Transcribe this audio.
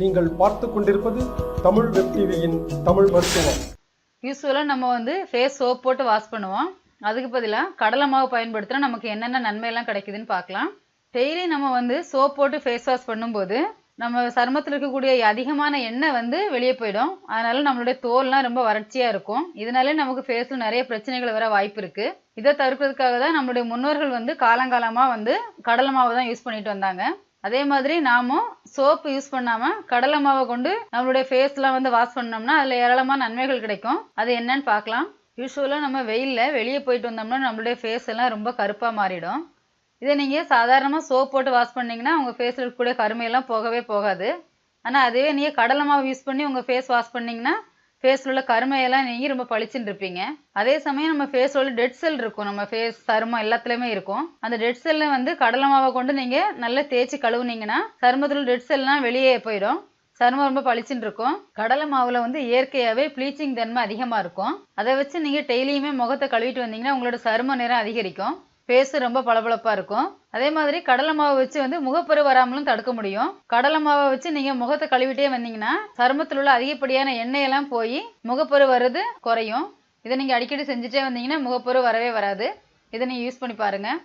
நீங்கள் பார்த்து கொண்டிருப்பது தமிழ் வெப் டிவியின் தமிழ் மருத்துவம். யூஸ்வலாக நம்ம வந்து ஃபேஸ் சோப் போட்டு வாஷ் பண்ணுவோம். அதுக்கு பதிலாக கடலை மாவு பயன்படுத்தினா நமக்கு என்னென்ன நன்மையெல்லாம் கிடைக்குதுன்னு பார்க்கலாம். டெய்லி நம்ம வந்து சோப் போட்டு ஃபேஸ் வாஷ் பண்ணும்போது நம்ம சருமத்தில் இருக்கக்கூடிய அதிகமான எண்ணெய் வந்து வெளியே போயிடும். அதனால நம்மளுடைய தோல்லாம் ரொம்ப வறட்சியாக இருக்கும். இதனாலே நமக்கு ஃபேஸில் நிறைய பிரச்சனைகள் வர வாய்ப்பு இருக்குது இதை தவிர்க்கிறதுக்காக தான் நம்மளுடைய முன்னோர்கள் வந்து காலங்காலமாக வந்து கடலை மாவு தான் யூஸ் பண்ணிட்டு வந்தாங்க. அதே மாதிரி நாமும் சோப்பு யூஸ் பண்ணாமல் கடலை மாவை கொண்டு நம்மளுடைய ஃபேஸ்லாம் வந்து வாஷ் பண்ணோம்னா அதில் ஏராளமான நன்மைகள் கிடைக்கும். அது என்னன்னு பார்க்கலாம். யூஸ்வலாக நம்ம வெயிலில் வெளியே போயிட்டு வந்தோம்னா நம்மளுடைய ஃபேஸ் எல்லாம் ரொம்ப கருப்பாக மாறிடும். இதை நீங்கள் சாதாரணமாக சோப் போட்டு வாஷ் பண்ணிங்கன்னா உங்கள் ஃபேஸில் இருக்கக்கூடிய கருமையெல்லாம் போகவே போகாது. ஆனால் அதுவே நீங்கள் கடலை மாவு யூஸ் பண்ணி உங்கள் ஃபேஸ் வாஷ் பண்ணிங்கன்னா ஃபேஸில் உள்ள கருமையெல்லாம் நீங்கள் ரொம்ப பளிச்சுன்னு இருப்பீங்க. அதே சமயம் நம்ம ஃபேஸில் உள்ள டெட் செல் இருக்கும். நம்ம ஃபேஸ் சருமம் எல்லாத்துலேயுமே இருக்கும். அந்த டெட் செல்லை வந்து கடலை மாவை கொண்டு நீங்கள் நல்லா தேய்ச்சி கழுவுனீங்கன்னா சருமத்தில் உள்ள டெட் செல்லாம் வெளியே போயிடும். சருமம் ரொம்ப பளிச்சுன்னு இருக்கும். கடலை மாவில் வந்து இயற்கையாகவே ப்ளீச்சிங் தன்மை அதிகமாக இருக்கும். அதை வச்சு நீங்கள் டெய்லியுமே முகத்தை கழுவிட்டு வந்தீங்கன்னா உங்களோட சரும நிறம் அதிகரிக்கும். ஃபேஸ் ரொம்ப பளபளப்பாக இருக்கும். அதே மாதிரி கடலை மாவை வச்சு வந்து முகப்பரு வராமலும் தடுக்க முடியும். கடலை மாவை வச்சு நீங்கள் முகத்தை கழுவிட்டே வந்தீங்கன்னா சருமத்தில் உள்ள அதிகப்படியான எண்ணெயெல்லாம் போய் முகப்பரு வர்றது குறையும். இதை நீங்கள் அடிக்கடி செஞ்சுட்டே வந்தீங்கன்னா முகப்பரு வரவே வராது. இதை நீங்கள் யூஸ் பண்ணி பாருங்கள்